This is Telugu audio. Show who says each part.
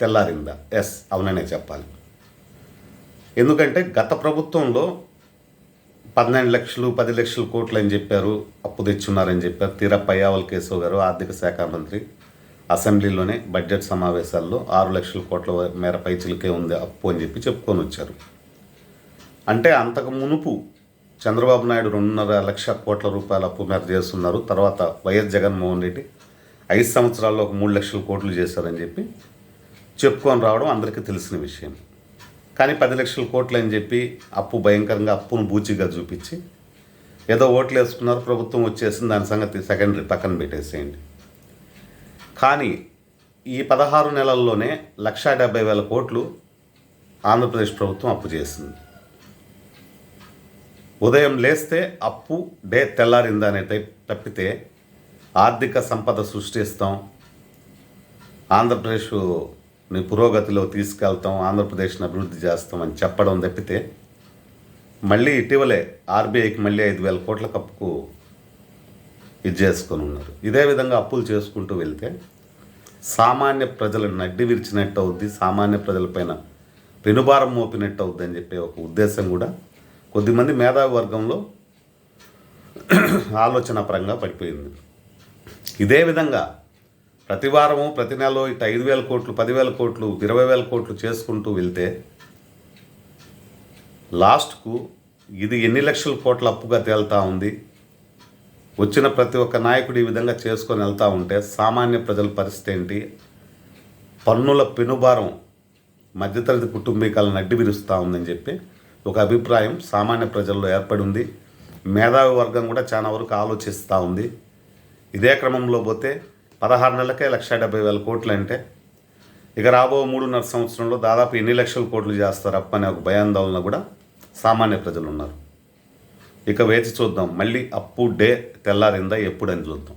Speaker 1: తెల్లారిందా? ఎస్ అవుననే చెప్పాలి. ఎందుకంటే గత ప్రభుత్వంలో పన్నెండు లక్షలు పది లక్షలు కోట్లు అని చెప్పారు అప్పు తెచ్చున్నారని చెప్పారు తీరా పయ్యావల్ కేశవ్ గారు ఆర్థిక శాఖ మంత్రి. అసెంబ్లీలోనే బడ్జెట్ సమావేశాల్లో ఆరు లక్షల కోట్ల మేర పైచులకే ఉంది అప్పు అని చెప్పి చెప్పుకొని వచ్చారు. అంటే అంతకు మునుపు చంద్రబాబు నాయుడు రెండున్నర లక్ష కోట్ల రూపాయల అప్పు మేర చేస్తున్నారు తర్వాత వైఎస్ జగన్మోహన్ రెడ్డి ఐదు సంవత్సరాల్లో ఒక మూడు లక్షల కోట్లు చేశారని చెప్పి చెప్పుకొని రావడం అందరికీ తెలిసిన విషయం. కానీ పది లక్షల కోట్లు అని చెప్పి అప్పు భయంకరంగా అప్పును బూచిగా చూపించి ఏదో ఓట్లు వేసుకున్నారు ప్రభుత్వం వచ్చేసింది దాని సంగతి సెకండరీ పక్కన పెట్టేసేయండి. కానీ ఈ పదహారు నెలల్లోనే లక్షా డెబ్బై వేల కోట్లు ఆంధ్రప్రదేశ్ ప్రభుత్వం అప్పు చేసింది. ఉదయం లేస్తే అప్పు డే తెల్లారిందా అనే టైప్ తప్పితే ఆర్థిక సంపద సృష్టిస్తాం. ఆంధ్రప్రదేశ్ పురోగతిలో తీసుకెళ్తాం ఆంధ్రప్రదేశ్ని అభివృద్ధి చేస్తాం అని చెప్పడం తప్పితే మళ్ళీ ఇటీవలే ఆర్బీఐకి మళ్ళీ ఐదు వేల కోట్ల కప్పుకు ఇది చేసుకొని ఉన్నారు. ఇదే విధంగా అప్పులు చేసుకుంటూ వెళ్తే సామాన్య ప్రజలను నడ్డి విరిచినట్టు అవుద్ది సామాన్య ప్రజలపైన పెనుభారం మోపినట్టు అవుద్ది అని చెప్పే ఒక ఉద్దేశం కూడా కొద్దిమంది మేధావి వర్గంలో ఆలోచన పరంగా పడిపోయింది. ఇదే విధంగా ప్రతి వారము ప్రతి నెలలో ఇటు ఐదు వేల కోట్లు పదివేల కోట్లు ఇరవై వేల కోట్లు చేసుకుంటూ వెళ్తే లాస్ట్కు ఇది ఎన్ని లక్షల కోట్ల అప్పుగా తేలుతా ఉంది? వచ్చిన ప్రతి ఒక్క నాయకుడు ఈ విధంగా చేసుకొని వెళ్తూ ఉంటే సామాన్య ప్రజల పరిస్థితి ఏంటి? పన్నుల పెనుభారం మధ్యతరగతి కుటుంబీకాలను అడ్డి విరుస్తూ ఉందని చెప్పి ఒక అభిప్రాయం సామాన్య ప్రజల్లో ఏర్పడి ఉంది. మేధావి వర్గం కూడా చాలా వరకు ఆలోచిస్తూ ఉంది. ఇదే క్రమంలో పోతే పదహారు నెలలకే లక్ష డెబ్బై వేల కోట్లు అంటే ఇక రాబో మూడున్నర సంవత్సరంలో దాదాపు ఎన్ని లక్షల కోట్లు చేస్తారు అప్పనే ఒక భయాందోళన కూడా సామాన్య ప్రజలు ఉన్నారు. ఇక వేచి చూద్దాం. మళ్ళీ అప్పు డే తెల్లారిందా? ఎప్పుడని చూద్దాం.